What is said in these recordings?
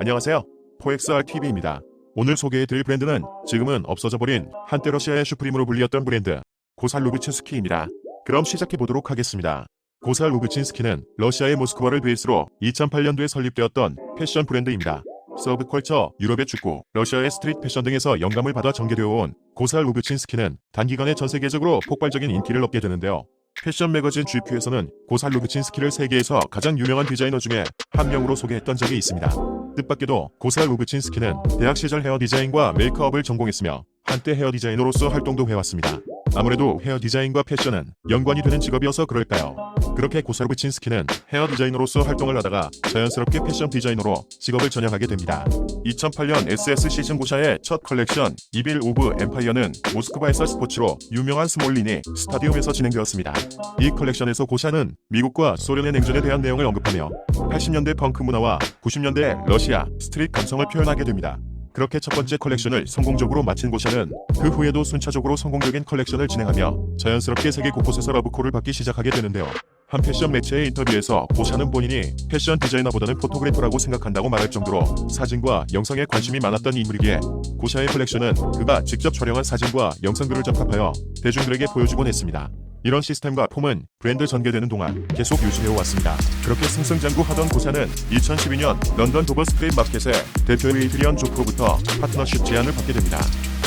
안녕하세요. 포엑스R TV입니다. 오늘 소개해드릴 브랜드는 지금은 없어져버린 한때 러시아의 슈프림으로 불리었던 브랜드 고살 루비친스키입니다. 그럼 시작해보도록 하겠습니다. 고살 루비친스키는 러시아의 모스크바를 베이스로 2008년도에 설립되었던 패션 브랜드입니다. 서브컬처, 유럽의 축구, 러시아의 스트릿 패션 등에서 영감을 받아 전개되어 온 고살 루비친스키는 단기간에 전 세계적으로 폭발적인 인기를 얻게 되는데요. 패션 매거진 GQ에서는 고살 루비친스키를 세계에서 가장 유명한 디자이너 중에 한 명으로 소개했던 적이 있습니다. 뜻밖에도 고살 루비친스키는 대학 시절 헤어 디자인과 메이크업을 전공했으며 한때 헤어 디자이너로서 활동도 해왔습니다. 아무래도 헤어 디자인과 패션은 연관이 되는 직업이어서 그럴까요? 그렇게 고살 루비친스키는 헤어 디자이너로서 활동을 하다가 자연스럽게 패션 디자이너로 직업을 전향하게 됩니다. 2008년 SS 시즌 고샤의 첫 컬렉션 이빌 오브 엠파이어는 모스크바에서 스포츠로 유명한 스몰리니 스타디움에서 진행되었습니다. 이 컬렉션에서 고샤는 미국과 소련의 냉전에 대한 내용을 언급하며 80년대 펑크 문화와 90년대 러시아 스트릿 감성을 표현하게 됩니다. 그렇게 첫 번째 컬렉션을 성공적으로 마친 고샤는 그 후에도 순차적으로 성공적인 컬렉션을 진행하며 자연스럽게 세계 곳곳에서 러브콜을 받기 시작하게 되는데요. 한 패션 매체의 인터뷰에서 고샤는 본인이 패션 디자이너보다는 포토그래퍼라고 생각한다고 말할 정도로 사진과 영상에 관심이 많았던 인물이기에 고샤의 컬렉션은 그가 직접 촬영한 사진과 영상들을 접합하여 대중들에게 보여주곤 했습니다. 이런 시스템과 폼은 브랜드 전개되는 동안 계속 유지해 왔습니다. 그렇게 승승장구하던 고사는 2012년 런던 도버 스트릿 마켓의 대표 에이드리언 조프로부터 파트너십 제안을 받게 됩니다.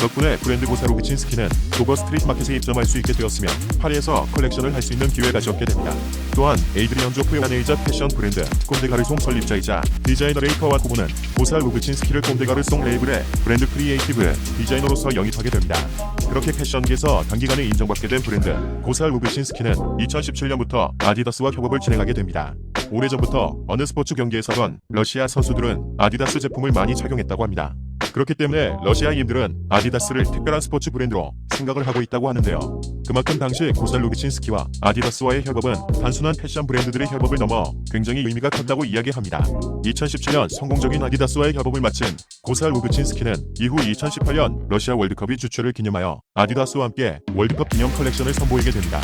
덕분에 브랜드 고사 로비친스키는 도버 스트릿 마켓에 입점할 수 있게 되었으며 파리에서 컬렉션을 할 수 있는 기회가 적게 됩니다. 또한 에이드리언 조프의 아내이자 패션 브랜드 꼼데가르송 설립자이자 디자이너 레이커와 고문은 고사 로비친스키를 꼼데가르송 레이블의 브랜드 크리에이티브 디자이너로서 영입하게 됩니다. 그렇게 패션계에서 단기간에 인정받게 된 브랜드 고살 루비친스키는 2017년부터 아디다스와 협업을 진행하게 됩니다. 오래전부터 어느 스포츠 경기에서건 러시아 선수들은 아디다스 제품을 많이 착용했다고 합니다. 그렇기 때문에 러시아인들은 아디다스를 특별한 스포츠 브랜드로 생각을 하고 있다고 하는데요. 그만큼 당시 고살 루비친스키와 아디다스와의 협업은 단순한 패션 브랜드들의 협업을 넘어 굉장히 의미가 컸다고 이야기합니다. 2017년 성공적인 아디다스와의 협업을 마친 고살 루비친스키는 이후 2018년 러시아 월드컵이 주최를 기념하여 아디다스와 함께 월드컵 기념 컬렉션을 선보이게 됩니다.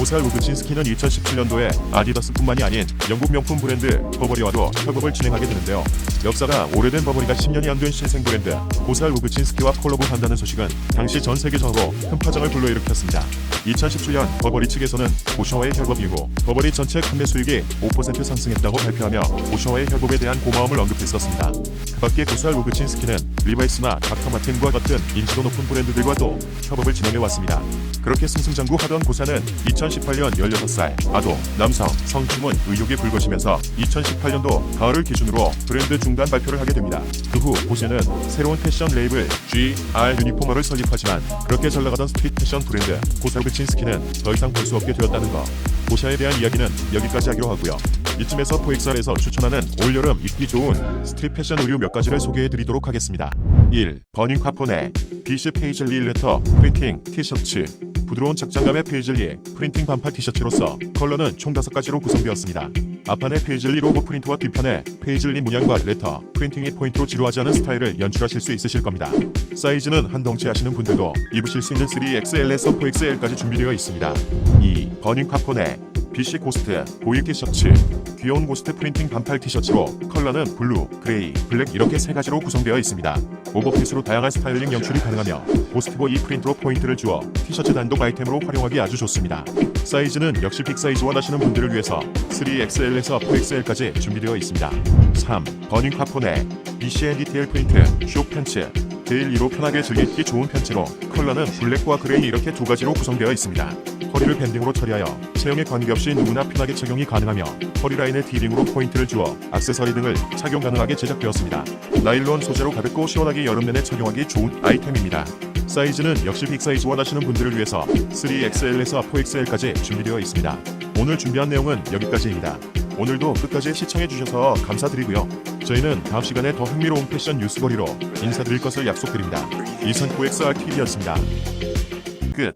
고살 루브친스키는 2017년도에 아디다스뿐만이 아닌 영국 명품 브랜드 버버리와도 협업을 진행하게 되는데요. 역사가 오래된 버버리가 10년이 안 된 신생 브랜드 고살 루브친스키와 콜라보한다는 소식은 당시 전 세계적으로 큰 파장을 불러일으켰습니다. 2017년 버버리 측에서는 오셔와의 협업 이후 버버리 전체 판매 수익이 5% 상승했다고 발표하며 오셔와의 협업에 대한 고마움을 언급했었습니다. 그 밖에 고살 루브친스키는 리바이스나 닥터마틴과 같은 인지도 높은 브랜드들과도 협업을 진행해 왔습니다. 그렇게 승승장구하던 고사는 2018년 16살 아동, 남성, 성추문 의혹에 불거지면서 2018년도 가을을 기준으로 브랜드 중단 발표를 하게 됩니다. 그후 고세는 새로운 패션 레이블 GR 유니포머를 설립하지만 그렇게 잘 나가던 스트릿 패션 브랜드 고살브친스키는 더 이상 볼 수 없게 되었다는 거. 고샤에 대한 이야기는 여기까지 하기로 하고요. 이쯤에서 포엑살에서 추천하는 올여름 입기 좋은 스트릿 패션 의류 몇 가지를 소개해드리도록 하겠습니다. 1. 버닝 카포네 비시 페이즐리 레터 프린팅 티셔츠 부드러운 착장감의 페이즐리 프린팅 반팔 티셔츠로서 컬러는 총 5가지로 구성되었습니다. 앞판에 페이즐리 로고 프린트와 뒷판에 페이즐리 문양과 레터 프린팅이 포인트로 지루하지 않은 스타일을 연출하실 수 있으실 겁니다. 사이즈는 한 덩치 하시는 분들도 입으실 수 있는 3XL에서 4XL까지 준비되어 있습니다. 2. 버닝 카포네 BC 고스트 보일 티셔츠 귀여운 고스트 프린팅 반팔 티셔츠로 컬러는 블루, 그레이, 블랙 이렇게 세 가지로 구성되어 있습니다. 오버핏으로 다양한 스타일링 연출이 가능하며 고스트보 이 프린트로 포인트를 주어 티셔츠 단독 아이템으로 활용하기 아주 좋습니다. 사이즈는 역시 빅 사이즈 원하시는 분들을 위해서 3XL에서 4XL까지 준비되어 있습니다. 3. 버닝 카포네 BCN 디테일 프린트 쇼 팬츠 데일리로 편하게 즐기기 좋은 팬츠로 컬러는 블랙과 그레이 이렇게 두 가지로 구성되어 있습니다. 허리를 밴딩으로 처리하여 체형에 관계없이 누구나 편하게 착용이 가능하며 허리 라인에 디링으로 포인트를 주어 액세서리 등을 착용 가능하게 제작되었습니다. 나일론 소재로 가볍고 시원하게 여름 내내 착용하기 좋은 아이템입니다. 사이즈는 역시 빅 사이즈 원하시는 분들을 위해서 3XL에서 4XL까지 준비되어 있습니다. 오늘 준비한 내용은 여기까지입니다. 오늘도 끝까지 시청해주셔서 감사드리고요. 저희는 다음 시간에 더 흥미로운 패션 뉴스거리로 인사드릴 것을 약속드립니다. 이선 9XR TV였습니다.